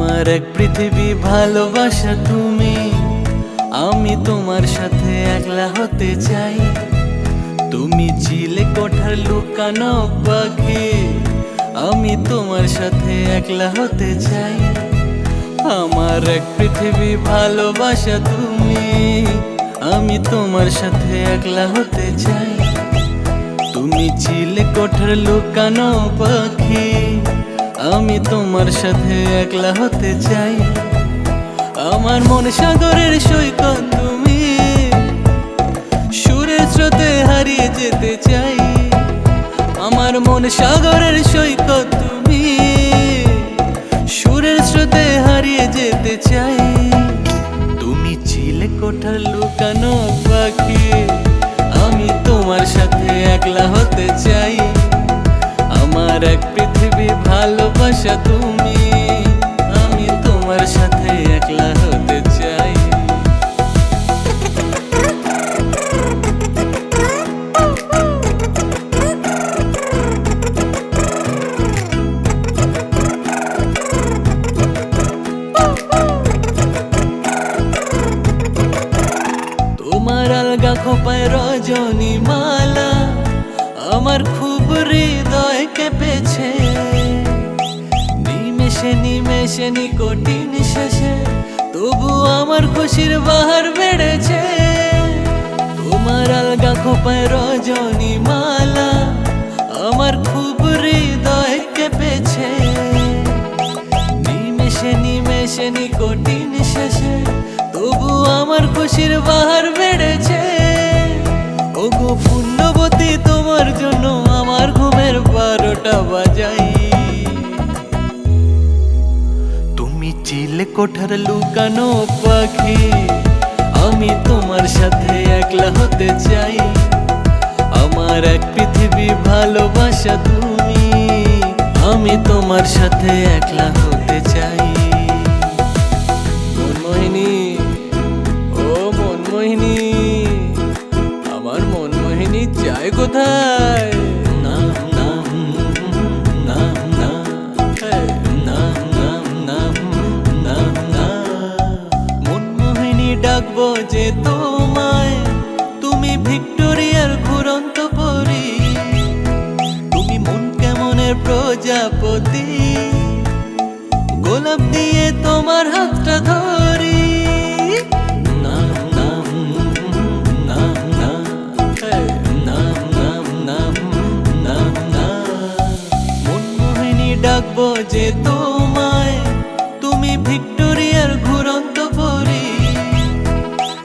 আমার এক পৃথিবী ভালোবাসা তুমি। আমি তোমার সাথে একলা হতে চাই। তুমি চিলে কোঠার লুকানো পাখি। আমি তোমার সাথে একলা হতে চাই। আমার এক পৃথিবী ভালোবাসা তুমি। আমি তোমার সাথে একলা হতে চাই। তুমি চিলে কোঠার লুকানো পাখি। আমি তোমার সাথে একলা হতে চাই। আমার মন সাগরের সৈকত তুমি। সুরের স্রোতে হারিয়ে যেতে চাই। আমার মন সাগরের সৈকত তুমি। সুরের স্রোতে হারিয়ে যেতে চাই। তুমি ছিলে কোঠার লুকানো পাখি। আমি তোমার সাথে একলা হতে চাই। আমার এক ভালোবাসা তুমি আমি তোমার সাথে একলা হতে চাই। তোমার আলগা খোপায় রজনী মালা নিকটিন শেষে, তবু আমার খুশির বাহার বেড়েছে। তোমার আলগা খোপায় রজনী মালা আমার খুব হৃদয় কেঁপেছে। নিমেষে নিমেষে নিকটিন শেষে, তবু আমার খুশির বাহার বেড়েছে। ওগো পুণ্যবতী, তোমার জন্য আমার ঘুমের বারোটা বাজাই চিলে কোঠার লুকানো পাখি। আমি তোমার সাথে একলা হতে চাই। আমার এক পৃথিবী ভালোবাসা তুমি। আমি তোমার সাথে একলা হতে চাই। মনমোহিনী ও মনমোহিনী আমার মনমোহিনী যায় কোথায়? প্রজাপতি, গোলাপ দিয়ে তোমার হাতটা ধরি। ডাকবো যে তোমায়, তুমি ভিক্টোরিয়ার ঘুরন্ত পরি।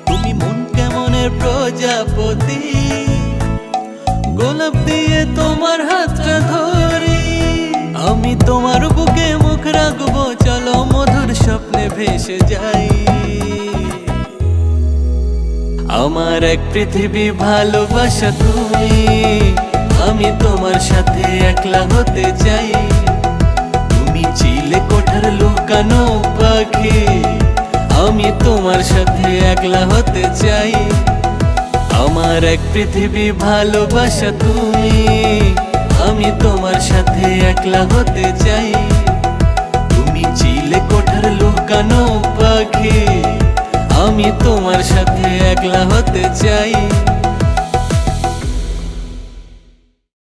তুমি মন কেমনের প্রজাপতি, গোলাপ দিয়ে তোমার হাতটা ধরি তোমার বুকে মুখ রাখব, চলো মধুর স্বপ্নে ভেসে যাই। আমার এক পৃথিবী ভালোবাসা তুমি, আমি তোমার সাথে একলা হতে চাই। তুমি চিলে কোঠার লুকানো পাখি, আমি তোমার সাথে একলা হতে চাই। আমার এক পৃথিবী ভালোবাসা তুমি একলা হতে চাই। তুমি চিলে কোঠার লুকানো পাখি। আমি তোমার সাথে একলা হতে চাই।